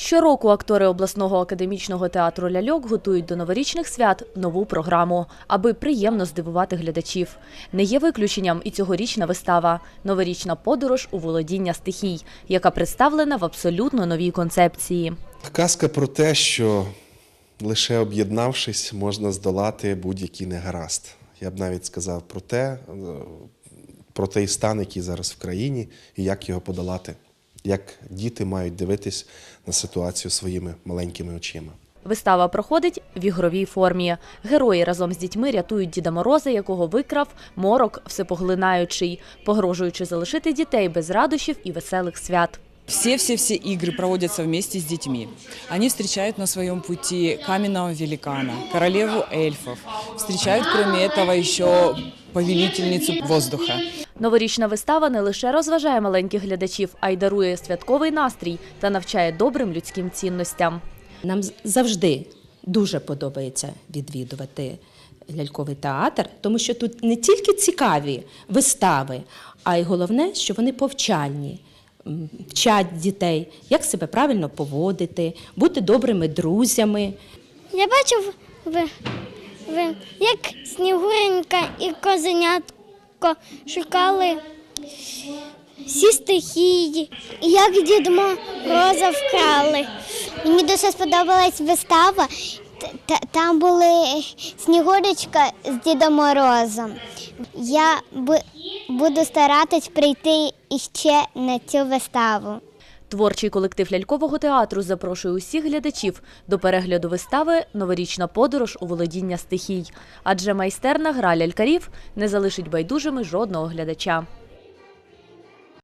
Щороку актори обласного академічного театру ляльок готують до новорічних свят нову програму, аби приємно здивувати глядачів. Не є виключенням і цьогорічна вистава Новорічна подорож у володіння стихій, яка представлена в абсолютно новій концепції. Казка про те, що лише об'єднавшись, можна здолати будь-який негаразд. Я б навіть сказав про те, е, про той стан, який зараз в країні, і як його подолати, як діти мають дивитись на ситуацію своїми маленькими очима. Вистава проходить в ігровій формі. Герої разом з дітьми рятують Діда Мороза, якого викрав морок всепоглинаючий, погрожуючи залишити дітей без радощів і веселих свят. Все-все-все игры проводятся вместе с детьми. Они встречают на своем пути каменного великана, королеву эльфов. Встречают, кроме этого, еще повелительницу воздуха. Новорічна вистава не лише розважає маленьких глядачів, а й дарує святковий настрій та навчає добрим людським цінностям. Нам з- завжди дуже подобається відвідувати ляльковий театр, тому що тут не тільки цікаві вистави, а й головне, що вони повчальні. Вчать дітей, як себе правильно поводити, бути добрими друзями. Я бачив, як Снігуренька і Козенятко шукали всі стихії, як Дід Мороза вкрали. Мені дуже сподобалась вистава. Там були Снігурочка з Дідом Морозом. Я буду старатись прийти іще на цю виставу. Творчий колектив лялькового театру запрошує усіх глядачів до перегляду вистави Новорічна подорож у володіння стихій, адже майстерна гра лялькарів не залишить байдужими жодного глядача.